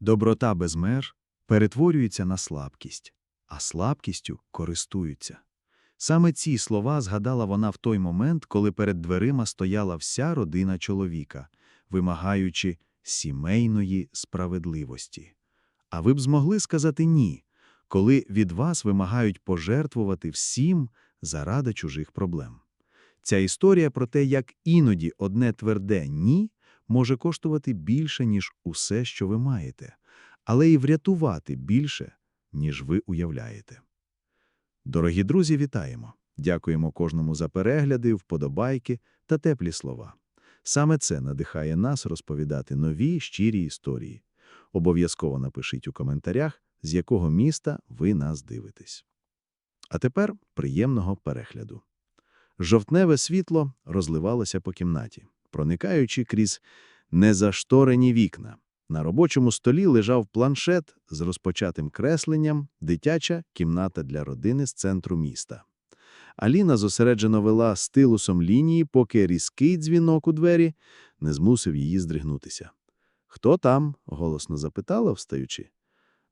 Доброта без меж перетворюється на слабкість, а слабкістю користуються. Саме ці слова згадала вона в той момент, коли перед дверима стояла вся родина чоловіка, вимагаючи сімейної справедливості. А ви б змогли сказати «ні», коли від вас вимагають пожертвувати всім заради чужих проблем. Ця історія про те, як іноді одне тверде «ні» може коштувати більше, ніж усе, що ви маєте, але і врятувати більше, ніж ви уявляєте. Дорогі друзі, вітаємо! Дякуємо кожному за перегляди, вподобайки та теплі слова. Саме це надихає нас розповідати нові щирі історії. Обов'язково напишіть у коментарях, з якого міста ви нас дивитесь. А тепер приємного перегляду. Жовтневе світло розливалося по кімнаті, проникаючи крізь незашторені вікна. На робочому столі лежав планшет з розпочатим кресленням «Дитяча кімната для родини з центру міста». Аліна зосереджено вела стилусом лінії, поки різкий дзвінок у двері не змусив її здригнутися. «Хто там?» – голосно запитала, встаючи.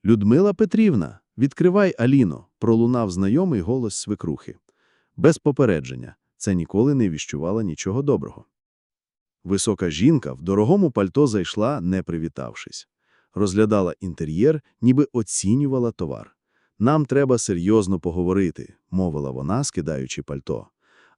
«Людмила Петрівна, відкривай, Аліно!» – пролунав знайомий голос свекрухи. Без попередження. Це ніколи не віщувало нічого доброго. Висока жінка в дорогому пальто зайшла, не привітавшись. Розглядала інтер'єр, ніби оцінювала товар. «Нам треба серйозно поговорити», – мовила вона, скидаючи пальто.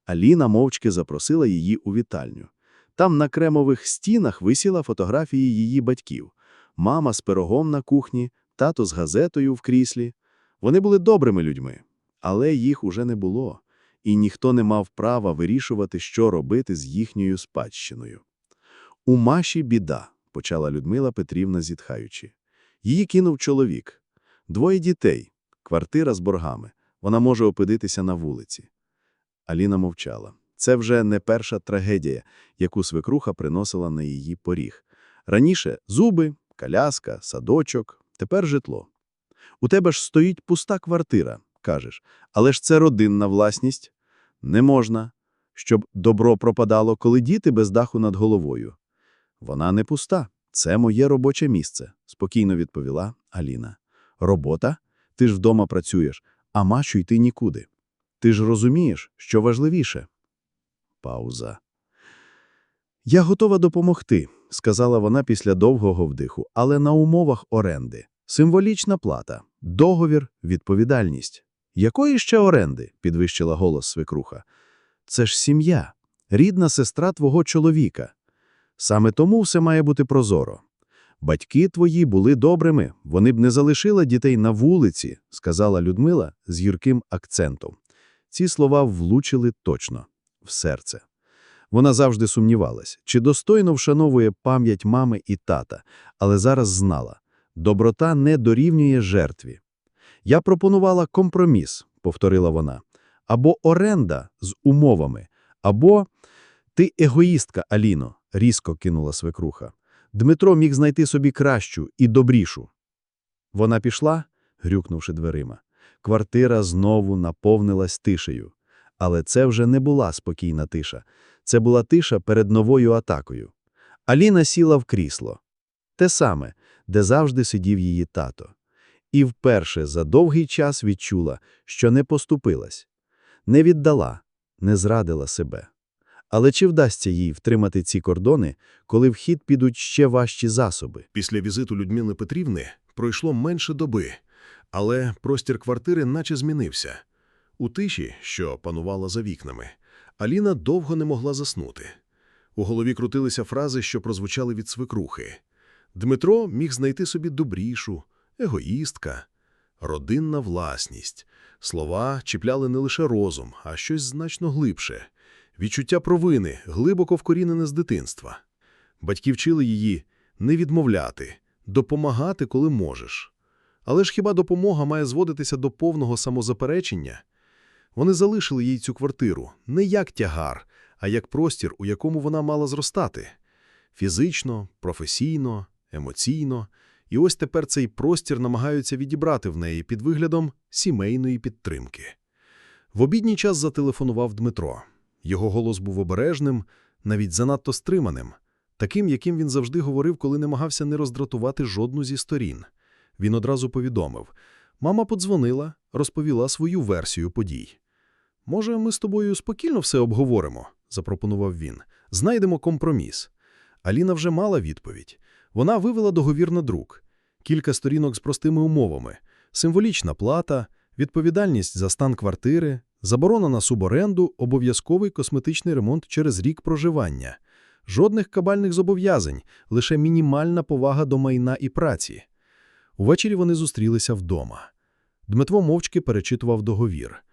Аліна мовчки запросила її у вітальню. Там на кремових стінах висіла фотографії її батьків. Мама з пирогом на кухні, тато з газетою в кріслі. Вони були добрими людьми, але їх уже не було, і ніхто не мав права вирішувати, що робити з їхньою спадщиною. «У Маші біда», – почала Людмила Петрівна, зітхаючи. Її кинув чоловік. Двоє дітей, квартира з боргами. Вона може опинитися на вулиці. Аліна мовчала. Це вже не перша трагедія, яку свекруха приносила на її поріг. Раніше зуби, коляска, садочок, тепер житло. У тебе ж стоїть пуста квартира, кажеш, але ж це родинна власність. Не можна, щоб добро пропадало, коли діти без даху над головою. Вона не пуста, це моє робоче місце, спокійно відповіла Аліна. Робота? Ти ж вдома працюєш, а машу йти нікуди. Ти ж розумієш, що важливіше. Пауза. Я готова допомогти, сказала вона після довгого вдиху, але на умовах оренди. Символічна плата, договір, відповідальність. Якої ще оренди? підвищила голос свекруха. Це ж сім'я, рідна сестра твого чоловіка. Саме тому все має бути прозоро. Батьки твої були добрими, вони б не залишили дітей на вулиці, сказала Людмила з гірким акцентом. Ці слова влучили точно в серце. Вона завжди сумнівалась, чи достойно вшановує пам'ять мами і тата, але зараз знала – доброта не дорівнює жертві. «Я пропонувала компроміс», – повторила вона, – «або оренда з умовами, або ти егоїстка, Аліно», – різко кинула свекруха. Дмитро міг знайти собі кращу і добрішу. Вона пішла, грюкнувши дверима. Квартира знову наповнилась тишею. Але це вже не була спокійна тиша. Це була тиша перед новою атакою. Аліна сіла в крісло. Те саме, де завжди сидів її тато. І вперше за довгий час відчула, що не поступилась. Не віддала, не зрадила себе. Але чи вдасться їй втримати ці кордони, коли в хід підуть ще важчі засоби? Після візиту Людмили Петрівни пройшло менше доби, але простір квартири наче змінився. У тиші, що панувала за вікнами, Аліна довго не могла заснути. У голові крутилися фрази, що прозвучали від свекрухи. Дмитро міг знайти собі добрішу, егоїстка, родинна власність. Слова чіпляли не лише розум, а щось значно глибше. Відчуття провини, глибоко вкорінене з дитинства. Батьки вчили її не відмовляти, допомагати, коли можеш. Але ж хіба допомога має зводитися до повного самозаперечення? Вони залишили їй цю квартиру не як тягар, а як простір, у якому вона мала зростати. Фізично, професійно, емоційно. І ось тепер цей простір намагаються відібрати в неї під виглядом сімейної підтримки. В обідній час зателефонував Дмитро. Його голос був обережним, навіть занадто стриманим. таким, яким він завжди говорив, коли намагався не роздратувати жодну зі сторін. Він одразу повідомив. Мама подзвонила, розповіла свою версію подій. Може, ми з тобою спокійно все обговоримо, запропонував він. Знайдемо компроміс. Аліна вже мала відповідь. Вона вивела договір на друк. Кілька сторінок з простими умовами: символічна плата, відповідальність за стан квартири, заборона на суборенду, обов'язковий косметичний ремонт через рік проживання. Жодних кабальних зобов'язань, лише мінімальна повага до майна і праці. Увечері вони зустрілися вдома. Дмитро мовчки перечитував договір.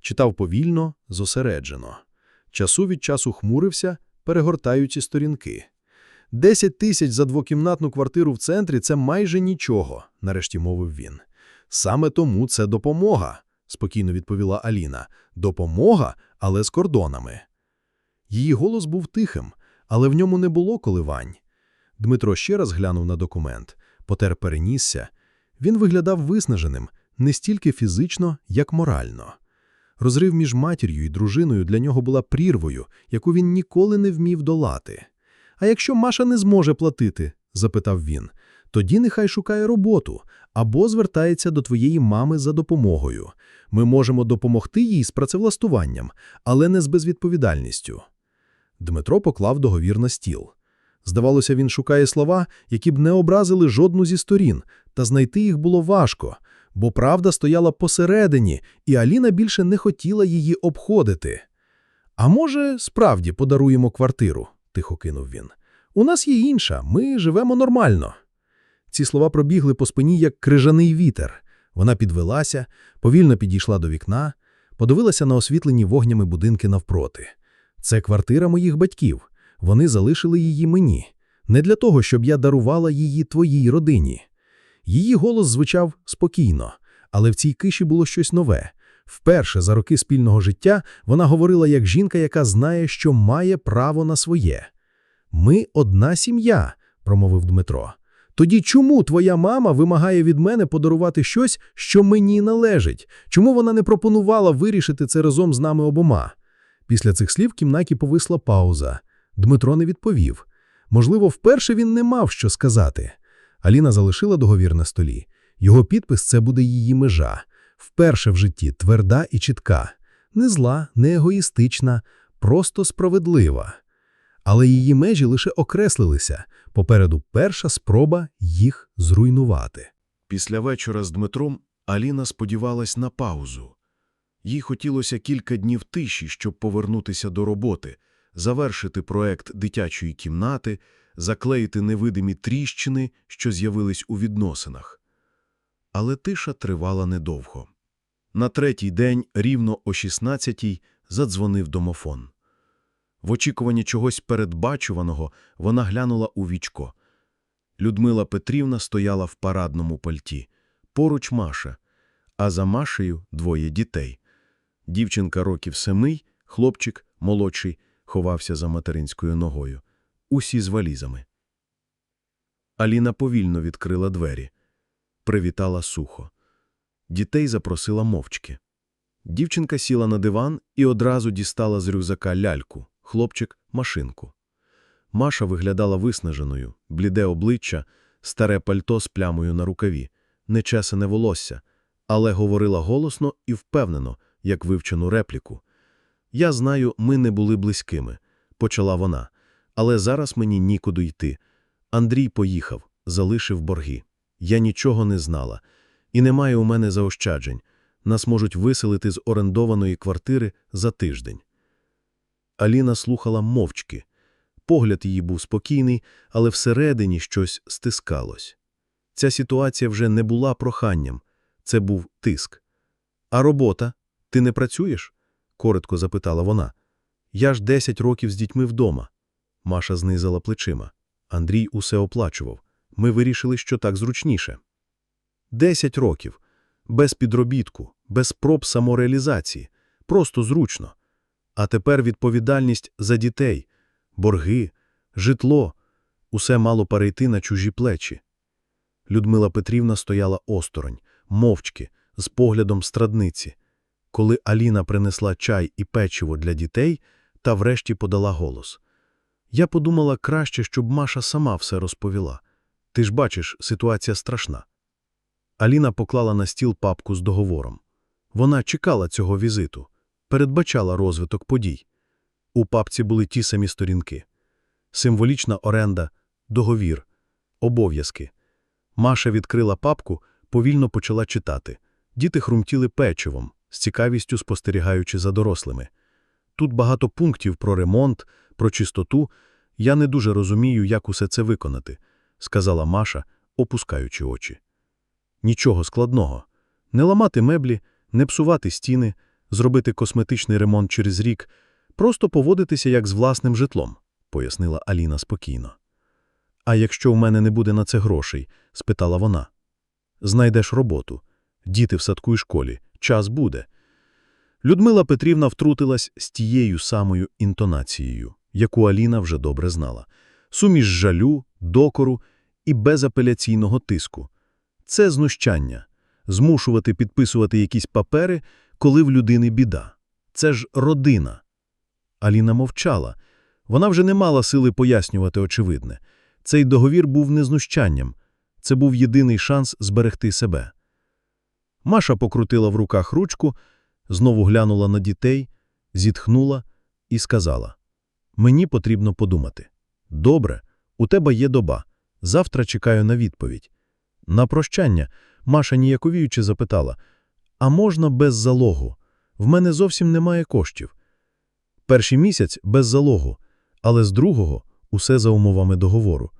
Читав повільно, зосереджено. Часу від часу хмурився, перегортаючи сторінки. «Десять тисяч за двокімнатну квартиру в центрі – це майже нічого, нарешті мовив він. Саме тому це допомога, спокійно відповіла Аліна. Допомога, але з кордонами. Її голос був тихим, але в ньому не було коливань. Дмитро ще раз глянув на документ, потер перенісся. Він виглядав виснаженим не стільки фізично, як морально. Розрив між матір'ю і дружиною для нього була прірвою, яку він ніколи не вмів долати. «А якщо Маша не зможе платити?» – запитав він. «Тоді нехай шукає роботу або звертається до твоєї мами за допомогою. Ми можемо допомогти їй з працевлаштуванням, але не з безвідповідальністю». Дмитро поклав договір на стіл. Здавалося, він шукає слова, які б не образили жодну зі сторін, та знайти їх було важко, бо правда стояла посередині, і Аліна більше не хотіла її обходити. «А може, справді подаруємо квартиру?» – тихо кинув він. «У нас є інша, ми живемо нормально». Ці слова пробігли по спині, як крижаний вітер. Вона підвелася, повільно підійшла до вікна, подивилася на освітлені вогнями будинки навпроти. «Це квартира моїх батьків. Вони залишили її мені. Не для того, щоб я дарувала її твоїй родині». Її голос звучав спокійно, але в цій киші було щось нове. Вперше за роки спільного життя вона говорила як жінка, яка знає, що має право на своє. «Ми одна сім'я», – промовив Дмитро. «Тоді чому твоя мама вимагає від мене подарувати щось, що мені належить? Чому вона не пропонувала вирішити це разом з нами обома?» Після цих слів в кімнаті повисла пауза. Дмитро не відповів. Можливо, вперше він не мав що сказати. Аліна залишила договір на столі. Його підпис – це буде її межа. Вперше в житті тверда і чітка. Не зла, не егоїстична, просто справедлива. Але її межі лише окреслилися. Попереду перша спроба їх зруйнувати. Після вечора з Дмитром Аліна сподівалась на паузу. Їй хотілося кілька днів тиші, щоб повернутися до роботи, завершити проект дитячої кімнати, заклеїти невидимі тріщини, що з'явились у відносинах. Але тиша тривала недовго. На третій день, рівно о 16-й, задзвонив домофон. В очікуванні чогось передбачуваного вона глянула у вічко. Людмила Петрівна стояла в парадному пальті. Поруч Маша, а за Машею двоє дітей. Дівчинка років семи, хлопчик, молодший, ховався за материнською ногою. Усі з валізами. Аліна повільно відкрила двері. Привітала сухо. Дітей запросила мовчки. Дівчинка сіла на диван і одразу дістала з рюкзака ляльку, хлопчик – машинку. Маша виглядала виснаженою, бліде обличчя, старе пальто з плямою на рукаві, нечесане волосся, але говорила голосно і впевнено, як вивчену репліку. «Я знаю, ми не були близькими», – почала вона. «Але зараз мені нікуди йти. Андрій поїхав, залишив борги. Я нічого не знала. І немає у мене заощаджень. Нас можуть виселити з орендованої квартири за тиждень». Аліна слухала мовчки. Погляд її був спокійний, але всередині щось стискалось. Ця ситуація вже не була проханням. Це був тиск. «А робота? Ти не працюєш?» – коротко запитала вона. «Я ж 10 років з дітьми вдома». Маша знизила плечима. Андрій усе оплачував. Ми вирішили, що так зручніше. Десять років. Без підробітку, без проб самореалізації. Просто зручно. А тепер відповідальність за дітей, борги, житло. Усе мало перейти на чужі плечі. Людмила Петрівна стояла осторонь, мовчки, з поглядом страдниці. Коли Аліна принесла чай і печиво для дітей, та врешті подала голос. Я подумала краще, щоб Маша сама все розповіла. Ти ж бачиш, ситуація страшна. Аліна поклала на стіл папку з договором. Вона чекала цього візиту, передбачала розвиток подій. У папці були ті самі сторінки. Символічна оренда, договір, обов'язки. Маша відкрила папку, повільно почала читати. Діти хрумтіли печивом, з цікавістю спостерігаючи за дорослими. Тут багато пунктів про ремонт, про чистоту. Я не дуже розумію, як усе це виконати, сказала Маша, опускаючи очі. Нічого складного. Не ламати меблі, не псувати стіни, зробити косметичний ремонт через рік, просто поводитися як з власним житлом, пояснила Аліна спокійно. А якщо в мене не буде на це грошей? спитала вона. Знайдеш роботу. Діти в садку і школі. Час буде. Людмила Петрівна втрутилась з тією самою інтонацією, яку Аліна вже добре знала. Суміш жалю, докору і безапеляційного тиску. Це знущання. Змушувати підписувати якісь папери, коли в людини біда. Це ж родина. Аліна мовчала. Вона вже не мала сили пояснювати очевидне. Цей договір був не знущанням. Це був єдиний шанс зберегти себе. Маша покрутила в руках ручку, знову глянула на дітей, зітхнула і сказала: Мені потрібно подумати. Добре, у тебе є доба. Завтра чекаю на відповідь. На прощання Маша ніяковіючи запитала: А можна без залогу? В мене зовсім немає коштів. Перший місяць без залогу, але з другого усе за умовами договору.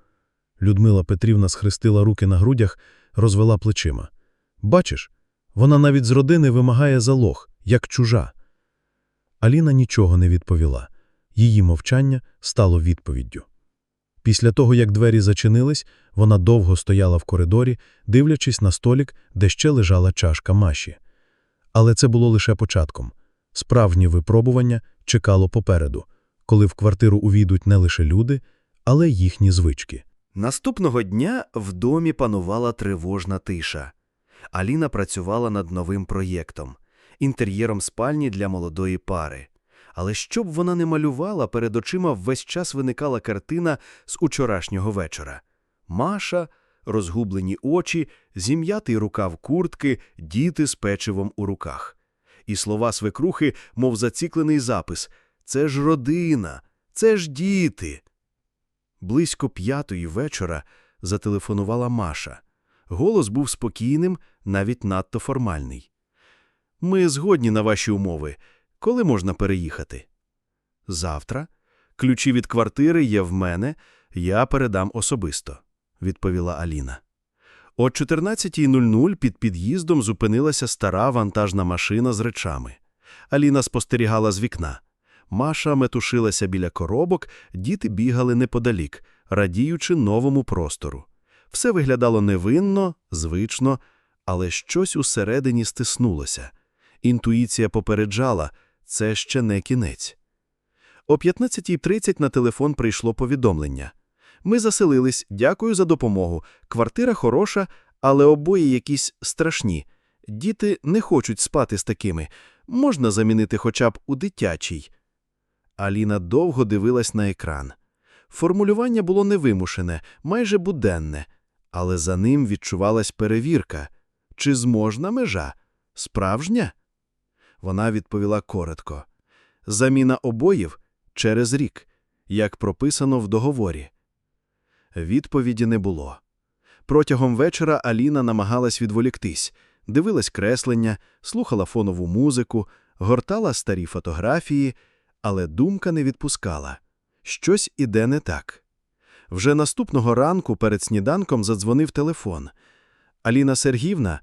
Людмила Петрівна схрестила руки на грудях, розвела плечима. Бачиш, вона навіть з родини вимагає залог, як чужа. Аліна нічого не відповіла. Її мовчання стало відповіддю. Після того, як двері зачинились, вона довго стояла в коридорі, дивлячись на столік, де ще лежала чашка Маші. Але це було лише початком. Справжнє випробування чекало попереду, коли в квартиру увійдуть не лише люди, але їхні звички. Наступного дня в домі панувала тривожна тиша. Аліна працювала над новим проєктом – інтер'єром спальні для молодої пари. Але що б вона не малювала, перед очима весь час виникала картина з учорашнього вечора. Маша, розгублені очі, зім'ятий рукав куртки, діти з печивом у руках. І слова свекрухи, мов заціклений запис «Це ж родина, це ж діти». Близько п'ятої вечора зателефонувала Маша. Голос був спокійним, навіть надто формальний. Ми згодні на ваші умови. Коли можна переїхати? Завтра. Ключі від квартири є в мене, я передам особисто, відповіла Аліна. О 14.00 під під'їздом зупинилася стара вантажна машина з речами. Аліна спостерігала з вікна. Маша метушилася біля коробок, діти бігали неподалік, радіючи новому простору. Все виглядало невинно, звично, але щось усередині стиснулося. Інтуїція попереджала – це ще не кінець. О 15.30 на телефон прийшло повідомлення. Ми заселились, дякую за допомогу. Квартира хороша, але обоє якісь страшні. Діти не хочуть спати з такими. Можна замінити хоча б у дитячий. Аліна довго дивилась на екран. Формулювання було невимушене, майже буденне, але за ним відчувалась перевірка. Чи зможна межа? Справжня? Вона відповіла коротко. Заміна обоїв через рік, як прописано в договорі. Відповіді не було. Протягом вечора Аліна намагалась відволіктись, дивилась креслення, слухала фонову музику, гортала старі фотографії, але думка не відпускала. Щось іде не так. Вже наступного ранку перед сніданком задзвонив телефон. Аліна Сергіївна,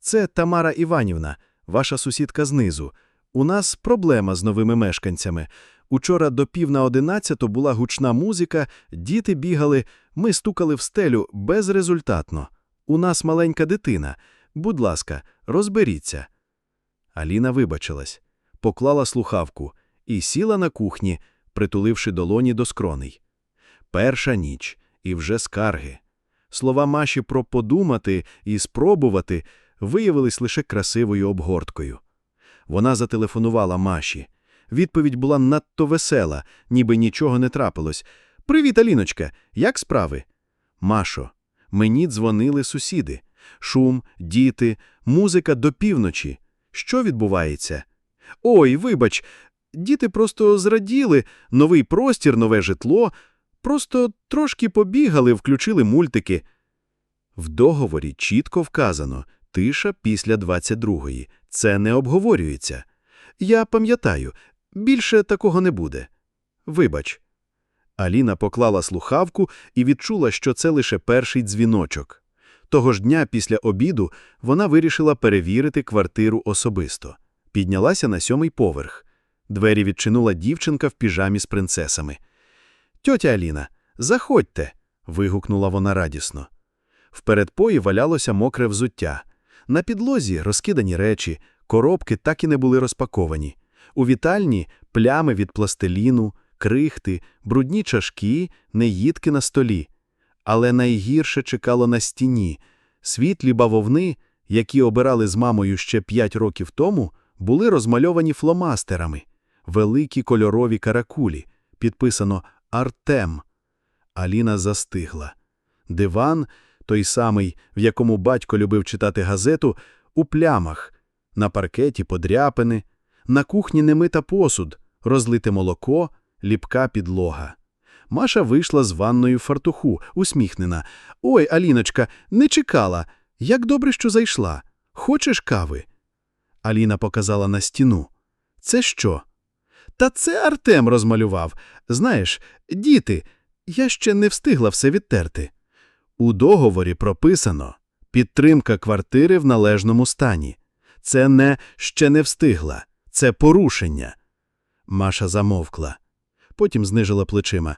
це Тамара Іванівна, ваша сусідка знизу. У нас проблема з новими мешканцями. Учора до пів на одинадцяту була гучна музика, діти бігали, ми стукали в стелю безрезультатно. У нас маленька дитина. Будь ласка, розберіться. Аліна вибачилась, поклала слухавку і сіла на кухні, притуливши долоні до скроней. Перша ніч і вже скарги. Слова Маші про подумати і спробувати виявились лише красивою обгорткою. Вона зателефонувала Маші. Відповідь була надто весела, ніби нічого не трапилось. Привіт, Аліночка. Як справи? Машо, мені дзвонили сусіди. Шум, діти, музика до півночі. Що відбувається? Ой, вибач, діти просто зраділи, новий простір, нове житло. Просто трошки побігали, включили мультики. В договорі чітко вказано тиша після 22-ї. Це не обговорюється. Я пам'ятаю, більше такого не буде. Вибач. Аліна поклала слухавку і відчула, що це лише перший дзвіночок. Того ж дня після обіду вона вирішила перевірити квартиру особисто. Піднялася на сьомий поверх. Двері відчинула дівчинка в піжамі з принцесами. «Тьотя Аліна, заходьте!» – вигукнула вона радісно. В передпої валялося мокре взуття. На підлозі розкидані речі, коробки так і не були розпаковані. У вітальні плями від пластиліну, крихти, брудні чашки, неїдки на столі. Але найгірше чекало на стіні. Світлі бавовни, які обирали з мамою ще п'ять років тому, були розмальовані фломастерами. Великі кольорові каракулі. Підписано «Артем». Аліна застигла. Диван, той самий, в якому батько любив читати газету, у плямах. На паркеті подряпини, на кухні немита посуд, розлите молоко, ліпка підлога. Маша вийшла з ванною в фартуху, усміхнена. «Ой, Аліночка, не чекала. Як добре, що зайшла. Хочеш кави?» Аліна показала на стіну. «Це що?» «Та це Артем розмалював. Знаєш, діти, я ще не встигла все відтерти». У договорі прописано «Підтримка квартири в належному стані». Це не «ще не встигла», це порушення. Маша замовкла. Потім знижила плечима.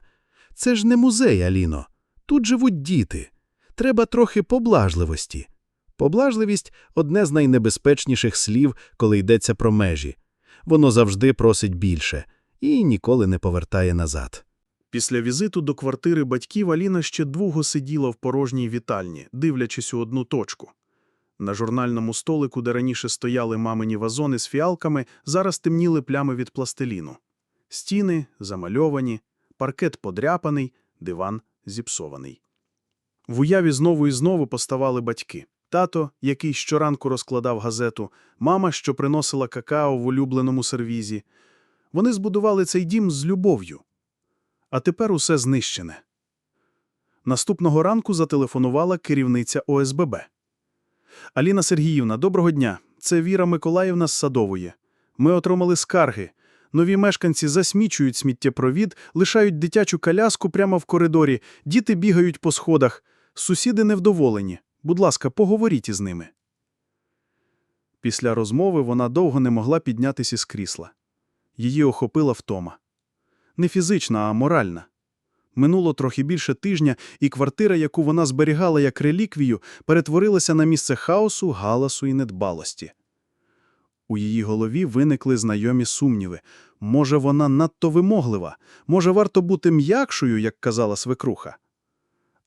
Це ж не музей, Аліно. Тут живуть діти. Треба трохи поблажливості. Поблажливість – одне з найнебезпечніших слів, коли йдеться про межі. Воно завжди просить більше і ніколи не повертає назад. Після візиту до квартири батьків Аліна ще довго сиділа в порожній вітальні, дивлячись у одну точку. На журнальному столику, де раніше стояли мамині вазони з фіалками, зараз темніли плями від пластиліну. Стіни замальовані, паркет подряпаний, диван зіпсований. В уяві знову і знову поставали батьки. Тато, який щоранку розкладав газету, мама, що приносила какао в улюбленому сервізі. Вони збудували цей дім з любов'ю. А тепер усе знищене. Наступного ранку зателефонувала керівниця ОСББ. Аліна Сергіївна, доброго дня. Це Віра Миколаївна з Садової. Ми отримали скарги. Нові мешканці засмічують сміттєпровід, лишають дитячу коляску прямо в коридорі, діти бігають по сходах. Сусіди невдоволені. Будь ласка, поговоріть із ними. Після розмови вона довго не могла піднятися із крісла. Її охопила втома. Не фізична, а моральна. Минуло трохи більше тижня, і квартира, яку вона зберігала як реліквію, перетворилася на місце хаосу, галасу і недбалості. У її голові виникли знайомі сумніви. Може, вона надто вимоглива, може, варто бути м'якшою, як казала свекруха.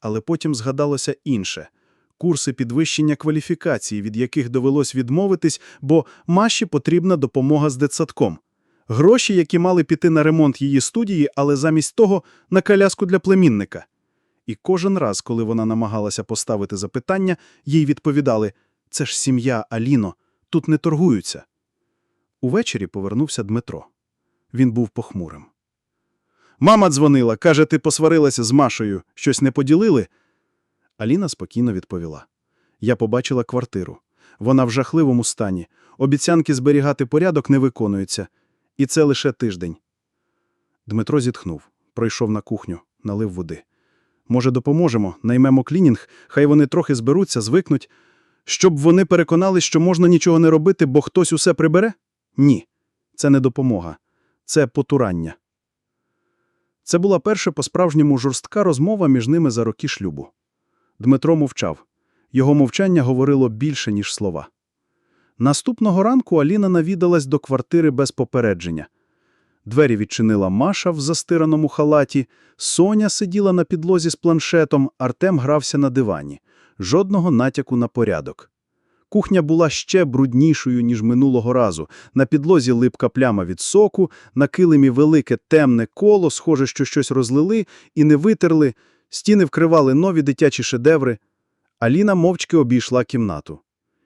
Але потім згадалося інше – курси підвищення кваліфікації, від яких довелось відмовитись, бо Маші потрібна допомога з дитсадком. Гроші, які мали піти на ремонт її студії, але замість того – на коляску для племінника. І кожен раз, коли вона намагалася поставити запитання, їй відповідали – це ж сім'я, Аліно, тут не торгуються. Увечері повернувся Дмитро. Він був похмурим. Мама дзвонила, каже, ти посварилася з Машею, щось не поділили? Аліна спокійно відповіла. Я побачила квартиру. Вона в жахливому стані. Обіцянки зберігати порядок не виконуються. І це лише тиждень. Дмитро зітхнув, пройшов на кухню, налив води. Може, допоможемо, наймемо клінінг, хай вони трохи зберуться, звикнуть. Щоб вони переконались, що можна нічого не робити, бо хтось усе прибере? Ні. Це не допомога. Це потурання. Це була перша по-справжньому жорстка розмова між ними за роки шлюбу. Дмитро мовчав. Його мовчання говорило більше, ніж слова. Наступного ранку Аліна навідалась до квартири без попередження. Двері відчинила Маша в застираному халаті, Соня сиділа на підлозі з планшетом, Артем грався на дивані. Жодного натяку на порядок. Кухня була ще бруднішою, ніж минулого разу. На підлозі липка пляма від соку, на килимі велике темне коло, схоже, що щось розлили і не витерли, стіни вкривали нові дитячі шедеври. Аліна мовчки обійшла кімнату.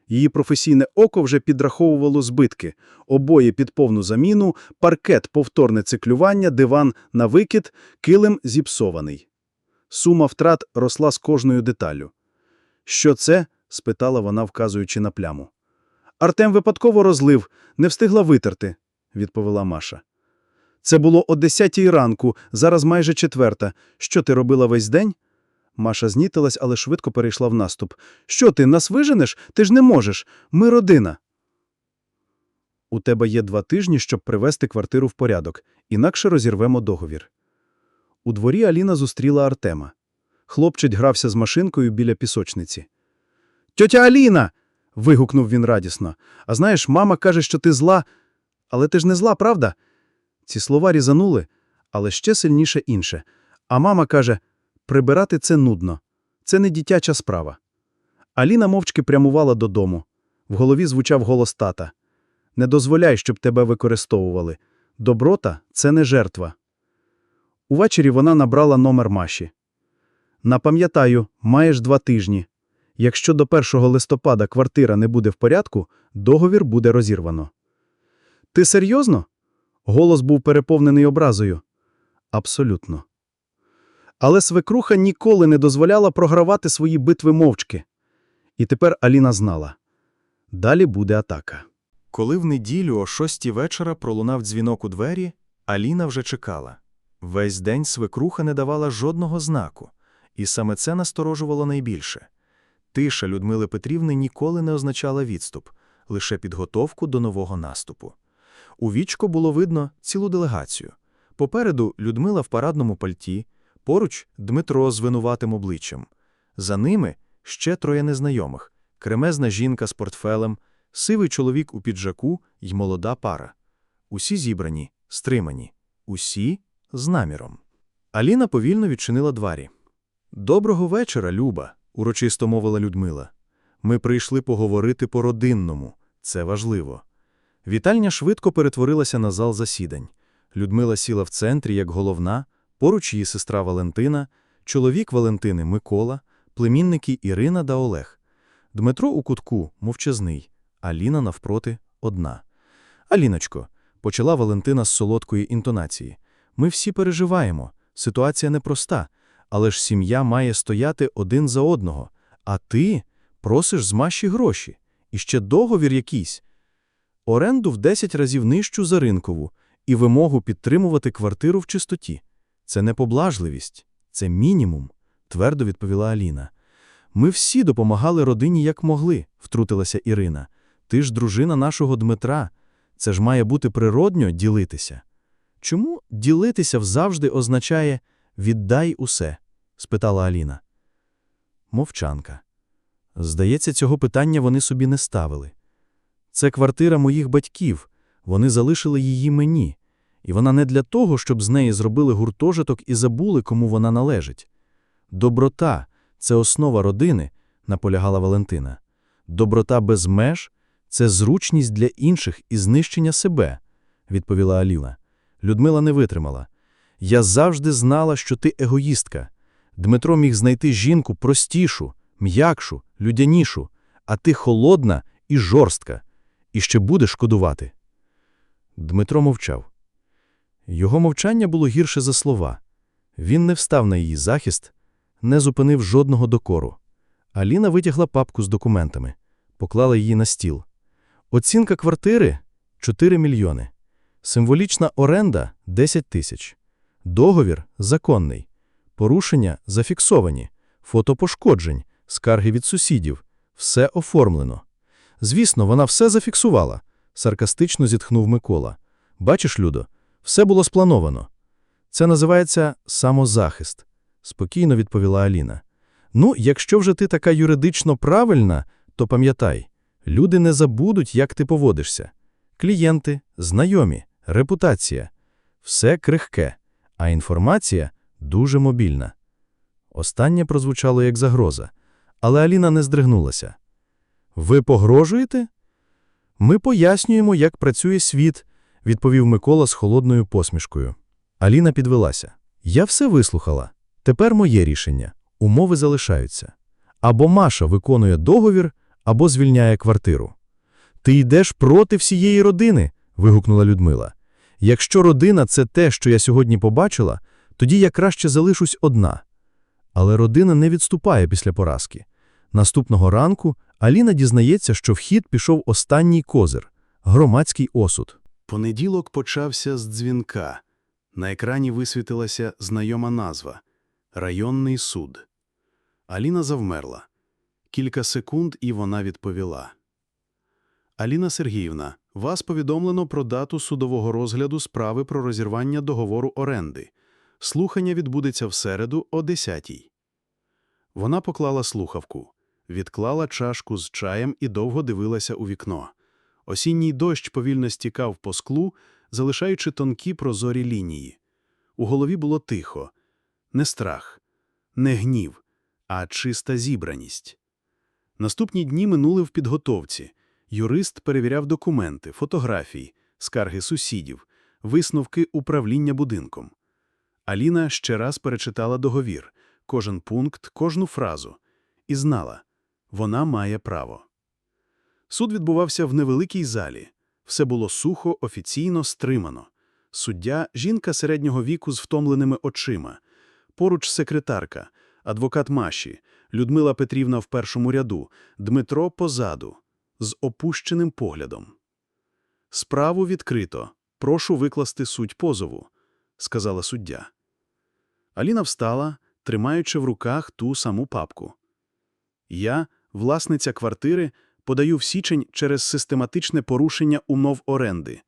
Її професійне око вже підраховувало збитки. Обоє під повну заміну, паркет повторне циклювання, диван на викид, килим зіпсований. Сума втрат росла з кожною деталлю. «Що це?» – спитала вона, вказуючи на пляму. «Артем випадково розлив, не встигла витерти», – відповіла Маша. «Це було о десятій ранку, зараз майже четверта. Що ти робила весь день?» Маша знітилась, але швидко перейшла в наступ. «Що ти, нас виженеш? Ти ж не можеш. Ми родина». «У тебе є два тижні, щоб привести квартиру в порядок, інакше розірвемо договір». У дворі Аліна зустріла Артема. Хлопчик грався з машинкою біля пісочниці. «Тьотя Аліна!» – вигукнув він радісно. «А знаєш, мама каже, що ти зла. Але ти ж не зла, правда?» Ці слова різанули, але ще сильніше інше. А мама каже, прибирати це нудно. Це не дитяча справа. Аліна мовчки прямувала додому. В голові звучав голос тата. Не дозволяй, щоб тебе використовували. Доброта – це не жертва. Увечері вона набрала номер Маші. Напам'ятаю, маєш два тижні. Якщо до 1 листопада квартира не буде в порядку, договір буде розірвано. Ти серйозно? Голос був переповнений образою. Абсолютно. Але свекруха ніколи не дозволяла програвати свої битви мовчки. І тепер Аліна знала. Далі буде атака. Коли в неділю о шостій вечора пролунав дзвінок у двері, Аліна вже чекала. Весь день свекруха не давала жодного знаку, і саме це насторожувало найбільше. Тиша Людмили Петрівни ніколи не означала відступ, лише підготовку до нового наступу. У вічко було видно цілу делегацію. Попереду Людмила в парадному пальті, поруч Дмитро з винуватим обличчям. За ними ще троє незнайомих – кремезна жінка з портфелем, сивий чоловік у піджаку й молода пара. Усі зібрані, стримані, усі з наміром. Аліна повільно відчинила двері. «Доброго вечора, Люба», – урочисто мовила Людмила. «Ми прийшли поговорити по-родинному. Це важливо». Вітальня швидко перетворилася на зал засідань. Людмила сіла в центрі, як головна, поруч її сестра Валентина, чоловік Валентини Микола, племінники Ірина да Олег. Дмитро у кутку мовчазний, Аліна навпроти одна. Аліночко, почала Валентина з солодкої інтонації. Ми всі переживаємо. Ситуація непроста, але ж сім'я має стояти один за одного, а ти просиш з Маші гроші. І ще договір якийсь. Оренду в 10 разів нижчу за ринкову і вимогу підтримувати квартиру в чистоті. Це не поблажливість, це мінімум, твердо відповіла Аліна. Ми всі допомагали родині як могли, втрутилася Ірина. Ти ж дружина нашого Дмитра. Це ж має бути природньо ділитися. Чому ділитися завжди означає «віддай усе?» – спитала Аліна. Мовчанка. Здається, цього питання вони собі не ставили. Це квартира моїх батьків, вони залишили її мені, і вона не для того, щоб з неї зробили гуртожиток і забули, кому вона належить. Доброта – це основа родини, наполягала Валентина. Доброта без меж – це зручність для інших і знищення себе, відповіла Аліна. Людмила не витримала. Я завжди знала, що ти егоїстка. Дмитро міг знайти жінку простішу, м'якшу, людянішу, а ти холодна і жорстка, і ще будеш шкодувати. Дмитро мовчав. Його мовчання було гірше за слова. Він не встав на її захист, не зупинив жодного докору. Аліна витягла папку з документами, поклала її на стіл. Оцінка квартири 4 мільйони. Символічна оренда 10 тисяч. Договір законний. Порушення зафіксовані. Фото пошкоджень, скарги від сусідів. Все оформлено. Звісно, вона все зафіксувала, саркастично зітхнув Микола. Бачиш, Людо, все було сплановано. Це називається самозахист, спокійно відповіла Аліна. Ну, якщо вже ти така юридично правильна, то пам'ятай, люди не забудуть, як ти поводишся. Клієнти, знайомі, репутація – все крихке, а інформація дуже мобільна. Останнє прозвучало як загроза, але Аліна не здригнулася. Ви погрожуєте? Ми пояснюємо, як працює світ, відповів Микола з холодною посмішкою. Аліна підвелася. Я все вислухала. Тепер моє рішення. Умови залишаються. Або Маша виконує договір, або звільняє квартиру. Ти йдеш проти всієї родини, вигукнула Людмила. Якщо родина це те, що я сьогодні побачила, тоді я краще залишусь одна. Але родина не відступає після поразки. Наступного ранку Аліна дізнається, що в хід пішов останній козир – громадський осуд. Понеділок почався з дзвінка. На екрані висвітилася знайома назва – «Районний суд». Аліна завмерла. Кілька секунд, і вона відповіла. Аліна Сергіївна, вас повідомлено про дату судового розгляду справи про розірвання договору оренди. Слухання відбудеться в середу о 10-й. Вона поклала слухавку, відклала чашку з чаєм і довго дивилася у вікно. Осінній дощ повільно стікав по склу, залишаючи тонкі прозорі лінії. У голові було тихо. Не страх, не гнів, а чиста зібраність. Наступні дні минули в підготовці. Юрист перевіряв документи, фотографії, скарги сусідів, висновки управління будинком. Аліна ще раз перечитала договір, кожен пункт, кожну фразу, і знала – вона має право. Суд відбувався в невеликій залі. Все було сухо, офіційно, стримано. Суддя – жінка середнього віку з втомленими очима. Поруч секретарка, адвокат Маші, Людмила Петрівна в першому ряду, Дмитро позаду, з опущеним поглядом. «Справу відкрито. Прошу викласти суть позову», – сказала суддя. Аліна встала, тримаючи в руках ту саму папку. «Я, власниця квартири, подаю в січень через систематичне порушення умов оренди,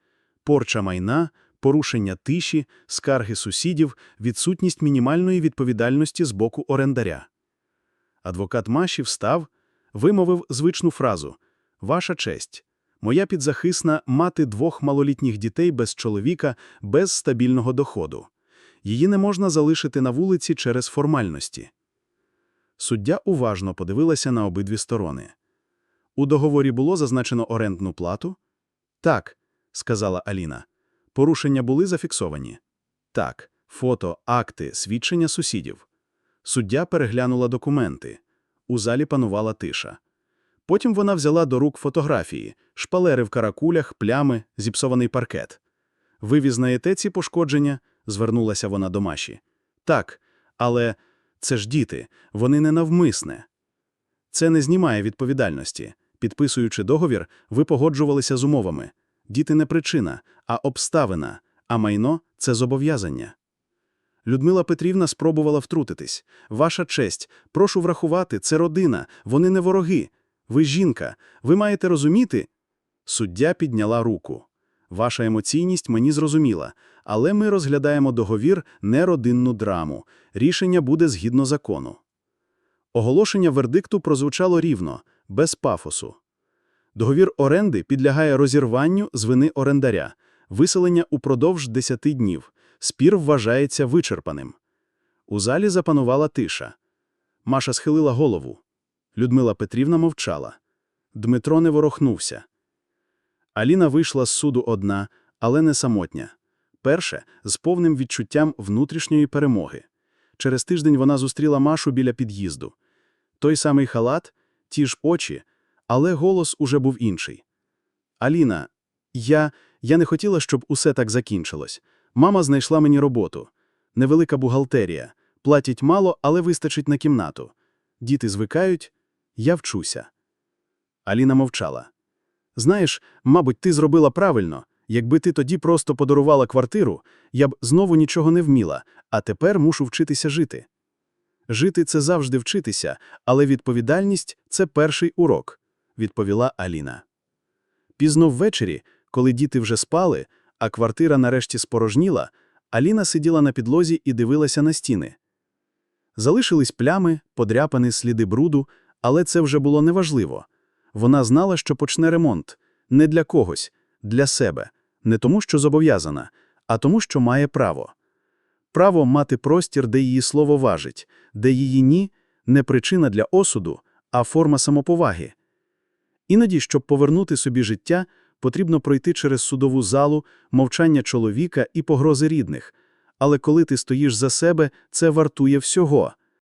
порча майна, порушення тиші, скарги сусідів, відсутність мінімальної відповідальності з боку орендаря. Адвокат Маші встав, вимовив звичну фразу «Ваша честь, моя підзахисна мати двох малолітніх дітей без чоловіка, без стабільного доходу. Її не можна залишити на вулиці через формальності». Суддя уважно подивилася на обидві сторони. У договорі було зазначено орендну плату? Так, сказала Аліна. Порушення були зафіксовані? Так, фото, акти, свідчення сусідів. Суддя переглянула документи. У залі панувала тиша. Потім вона взяла до рук фотографії, шпалери в каракулях, плями, зіпсований паркет. Ви візнаєте ці пошкодження? звернулася вона до Маші. Так, але це ж діти, вони не навмисне. Це не знімає відповідальності. Підписуючи договір, ви погоджувалися з умовами. Діти не причина, а обставина, а майно – це зобов'язання. Людмила Петрівна спробувала втрутитись. Ваша честь, прошу врахувати, це родина, вони не вороги. Ви жінка, ви маєте розуміти. Суддя підняла руку. Ваша емоційність мені зрозуміла, але ми розглядаємо договір, не родинну драму. Рішення буде згідно закону. Оголошення вердикту прозвучало рівно, без пафосу. Договір оренди підлягає розірванню з вини орендаря, виселення упродовж 10 днів. Спір вважається вичерпаним. У залі запанувала тиша. Маша схилила голову. Людмила Петрівна мовчала. Дмитро не ворохнувся. Аліна вийшла з суду одна, але не самотня. Перше, з повним відчуттям внутрішньої перемоги. Через тиждень вона зустріла Машу біля під'їзду. Той самий халат, ті ж очі, але голос уже був інший. Аліна, я, я не хотіла, щоб усе так закінчилось. Мама знайшла мені роботу. Невелика бухгалтерія. Платять мало, але вистачить на кімнату. Діти звикають, я вчуся. Аліна мовчала. Знаєш, мабуть, ти зробила правильно. Якби ти тоді просто подарувала квартиру, я б знову нічого не вміла, а тепер мушу вчитися жити. Жити – це завжди вчитися, але відповідальність – це перший урок, відповіла Аліна. Пізно ввечері, коли діти вже спали, а квартира нарешті спорожніла, Аліна сиділа на підлозі і дивилася на стіни. Залишились плями, подряпані сліди бруду, але це вже було неважливо. Вона знала, що почне ремонт не для когось, для себе, не тому, що зобов'язана, а тому, що має право. Право мати простір, де її слово важить, де її ні – не причина для осуду, а форма самоповаги. Іноді, щоб повернути собі життя, потрібно пройти через судову залу, мовчання чоловіка і погрози рідних. Але коли ти стоїш за себе, це вартує всього –